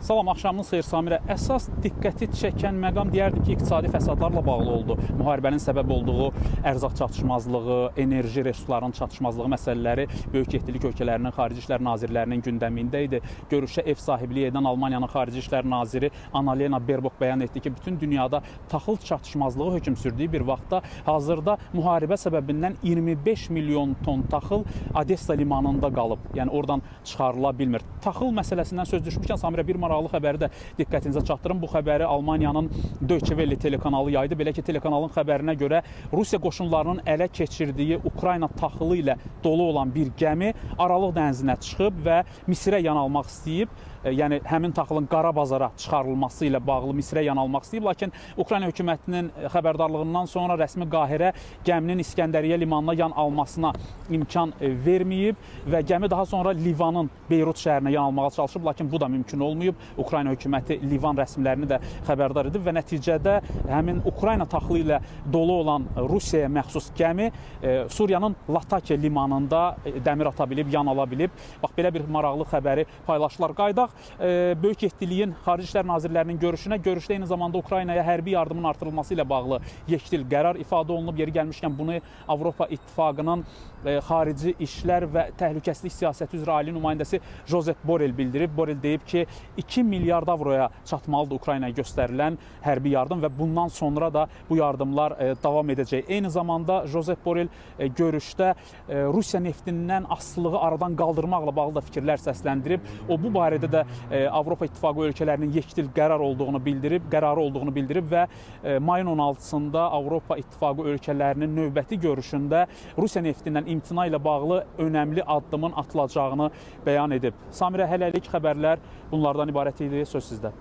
Salam, axşamınız xeyir Samirə. Əsas diqqəti çəkən məqam deyərdik ki, iqtisadi fəsadlarla bağlı oldu. Müharibənin səbəb olduğu ərzaq çatışmazlığı, enerji resurslarının çatışmazlığı məsələləri böyük yeddili ölkələrinin xarici işlər nazirlərinin gündəmində idi. Görüşə ev sahibliyi edən Almaniyanın xarici işlər naziri Annalena Baerbock bəyan etdi ki, bütün dünyada taxıl çatışmazlığı hökm sürdüyü bir vaxtda hazırda müharibə səbəbindən 25 milyon ton taxıl Odessa limanında qalıb. Yəni oradan çıxarıla bilmir. Taxıl məsələsindən söz düşmüşkən Samirə bir maraqlı xəbəri də diqqətinizə çatdırım. Bu xəbəri Almaniyanın Deutsche Welle telekanalı yaydı. Belə ki, telekanalın xəbərinə görə Rusiya qoşunlarının ələ keçirdiyi Ukrayna taxılı ilə dolu olan bir gəmi Aralıq dənizinə çıxıb və Misirə yanalmaq istəyib. E, Yəni həmin taxılın qara bazara çıxarılması ilə bağlı Misirə yanalmaq istəyib, lakin Ukrayna hökumətinin xəbərdarlığından sonra rəsmi Qahirə gəminin İskəndəriyyə limanına yan almasına imkan e, verməyib və gəmi daha sonra Livanın Beyrut şəhərinə yan almağa çalışıb, lakin bu da mümkün olmayıb. Ukrayna hökuməti Livan rəsmilərini də xəbərdar edib və nəticədə həmin Ukrayna taxılı ilə dolu olan Rusiyaya məxsus gəmi e, Suriyanın Latakiya limanında e, dəmir ata bilib, yan ala bilib. Bax belə bir maraqlı xəbəri paylaşdılar. Qaydaq e, Böyük Yeddiliyin Xarici İşlər Nazirlərinin görüşünə. Görüşdə eyni zamanda Ukraynaya hərbi yardımın artırılması ilə bağlı yekdil qərar ifadə olunub. Yeri gəlmişkən bunu Avropa İttifaqının e, xarici işlər və təhlükəsizlik siyasəti üzrə ali nümayəndəsi Josep Borrell bildirib. Borrell deyib ki, 2 milyard avroya çatmalıdır Ukraynaya göstərilən hərbi yardım və bundan sonra da bu yardımlar e, davam edəcək. Eyni zamanda Josep Borrell e, görüşdə e, Rusiya neftindən asılılığı aradan qaldırmaqla bağlı da fikirlər səsləndirib. O bu barədə də e, Avropa İttifaqı ölkələrinin yekdil qərar olduğunu bildirib, qərarı olduğunu bildirib və e, mayın 16-sında Avropa İttifaqı ölkələrinin növbəti görüşündə Rusiya neftindən imtina ilə bağlı önəmli addımın atılacağını bəyan edib. Samirə hələlik xəbərlər bunlardan ibarət idi. Söz sizdə.